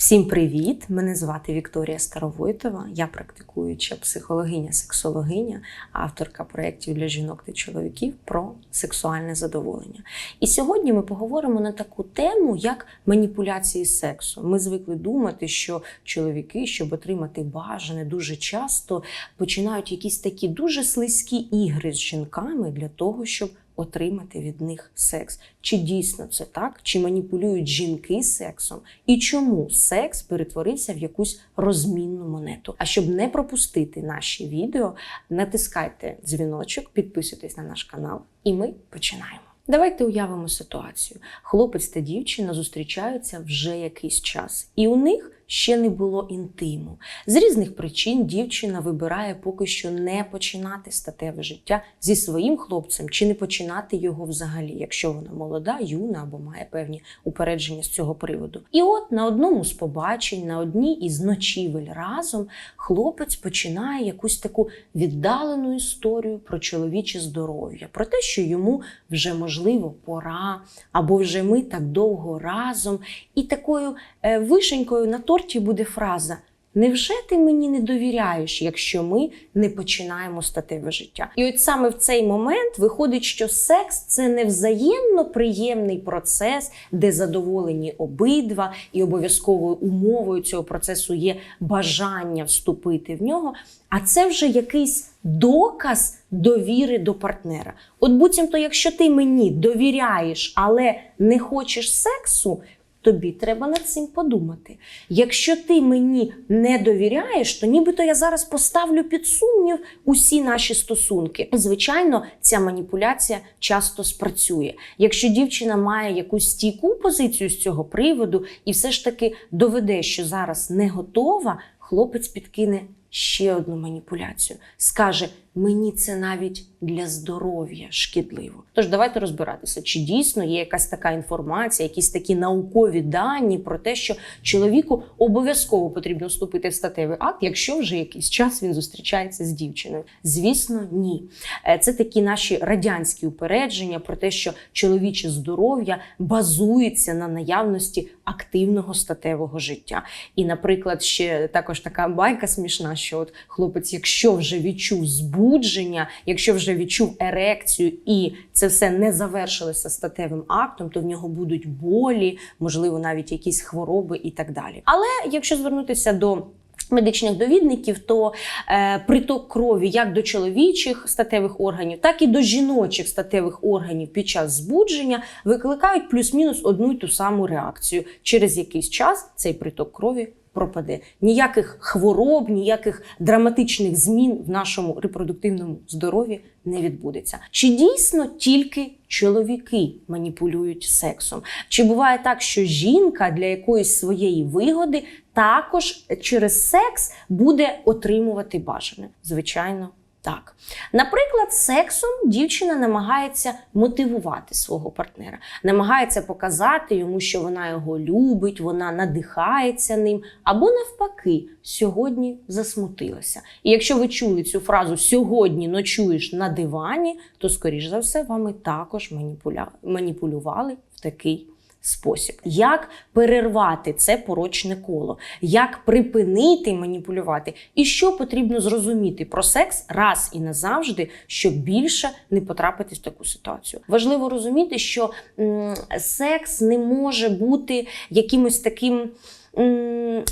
Всім привіт! Мене звати Вікторія Старовойтова. Я практикуюча психологиня, сексологиня, авторка проєктів для жінок та чоловіків про сексуальне задоволення. І сьогодні ми поговоримо на таку тему, як маніпуляції сексом. Ми звикли думати, що чоловіки, щоб отримати бажане, дуже часто починають якісь такі дуже слизькі ігри з жінками для того, щоб отримати від них секс. Чи дійсно це так? Чи маніпулюють жінки сексом? І чому секс перетворився в якусь розмінну монету? А щоб не пропустити наші відео, натискайте дзвіночок, підписуйтесь на наш канал, і ми починаємо. Давайте уявимо ситуацію. Хлопець та дівчина зустрічаються вже якийсь час, і у них ще не було інтиму. З різних причин дівчина вибирає поки що не починати статеве життя зі своїм хлопцем чи не починати його взагалі, якщо вона молода, юна або має певні упередження з цього приводу. І от на одному з побачень, на одній із ночівель разом хлопець починає якусь таку віддалену історію про чоловіче здоров'я, про те, що йому вже можливо пора, або вже ми так довго разом. І такою е, вишенькою на торті буде фраза. Невже ти мені не довіряєш, якщо ми не починаємо статеве життя? І от саме в цей момент виходить, що секс це не взаємно приємний процес, де задоволені обидва, і обов'язковою умовою цього процесу є бажання вступити в нього. А це вже якийсь доказ довіри до партнера. От буцімто, якщо ти мені довіряєш, але не хочеш сексу. Тобі треба над цим подумати. Якщо ти мені не довіряєш, то нібито я зараз поставлю під сумнів усі наші стосунки. Звичайно, ця маніпуляція часто спрацює. Якщо дівчина має якусь стійку позицію з цього приводу і все ж таки доведе, що зараз не готова, хлопець підкине ще одну маніпуляцію. Скаже: мені це навіть для здоров'я шкідливо. Тож давайте розбиратися, чи дійсно є якась така інформація, якісь такі наукові дані про те, що чоловіку обов'язково потрібно вступити в статевий акт, якщо вже якийсь час він зустрічається з дівчиною. Звісно, ні. Е, Це такі наші радянські упередження про те, що чоловіче здоров'я базується на наявності активного статевого життя. І, наприклад, ще також така байка смішна, що от хлопець, якщо вже відчув збудження, якщо вже відчув ерекцію, і це все не завершилося статевим актом, то в нього будуть болі, можливо, навіть якісь хвороби і так далі. Але якщо звернутися до Медичних довідників, то е, приток крові як до чоловічих статевих органів, так і до жіночих статевих органів під час збудження викликають плюс-мінус одну й ту саму реакцію. Через якийсь час цей приток крові пропаде. Ніяких хвороб, ніяких драматичних змін в нашому репродуктивному здоров'ї не відбудеться. Чи дійсно тільки чоловіки маніпулюють сексом? Чи буває так, що жінка для якоїсь своєї вигоди також через секс буде отримувати бажане? Звичайно. Так, наприклад, сексом дівчина намагається мотивувати свого партнера, намагається показати йому, що вона його любить, вона надихається ним, або навпаки, сьогодні засмутилася. І якщо ви чули цю фразу сьогодні ночуєш на дивані, то, скоріш за все, вами також маніпуля... маніпулювали в такий спосіб. Як перервати це порочне коло, як припинити маніпулювати, і що потрібно зрозуміти про секс раз і назавжди, щоб більше не потрапити в таку ситуацію. Важливо розуміти, що м, секс не може бути якимось таким.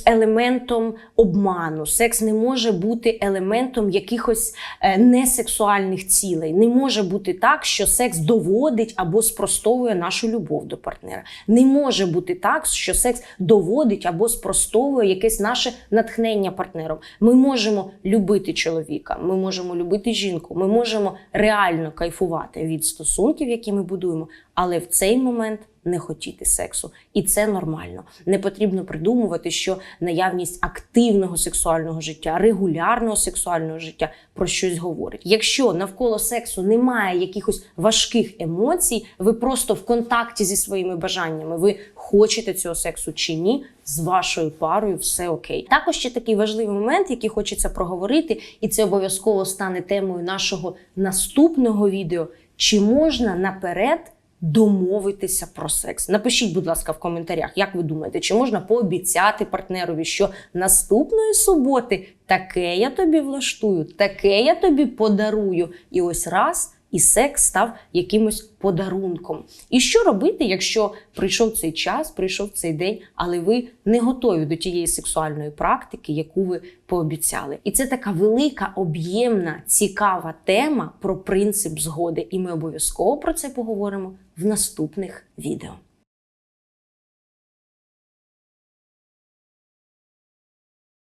Елементом обману, секс не може бути елементом якихось е, несексуальних цілей. Не може бути так, що секс доводить або спростовує нашу любов до партнера. Не може бути так, що секс доводить або спростовує якесь наше натхнення партнером. Ми можемо любити чоловіка, ми можемо любити жінку, ми можемо реально кайфувати від стосунків, які ми будуємо, але в цей момент не хотіти сексу. І це нормально. Не потрібно придумувати, що наявність активного сексуального життя, регулярного сексуального життя про щось говорить. Якщо навколо сексу немає якихось важких емоцій, ви просто в контакті зі своїми бажаннями, ви хочете цього сексу чи ні, з вашою парою все окей. Також ще такий важливий момент, який хочеться проговорити, і це обов'язково стане темою нашого наступного відео. Чи можна наперед домовитися про секс. Напишіть, будь ласка, в коментарях, як ви думаєте, чи можна пообіцяти партнерові, що наступної суботи таке я тобі влаштую, таке я тобі подарую. І ось раз. І секс став якимось подарунком. І що робити, якщо прийшов цей час, прийшов цей день, але ви не готові до тієї сексуальної практики, яку ви пообіцяли? І це така велика, об'ємна, цікава тема про принцип згоди. І ми обов'язково про це поговоримо в наступних відео.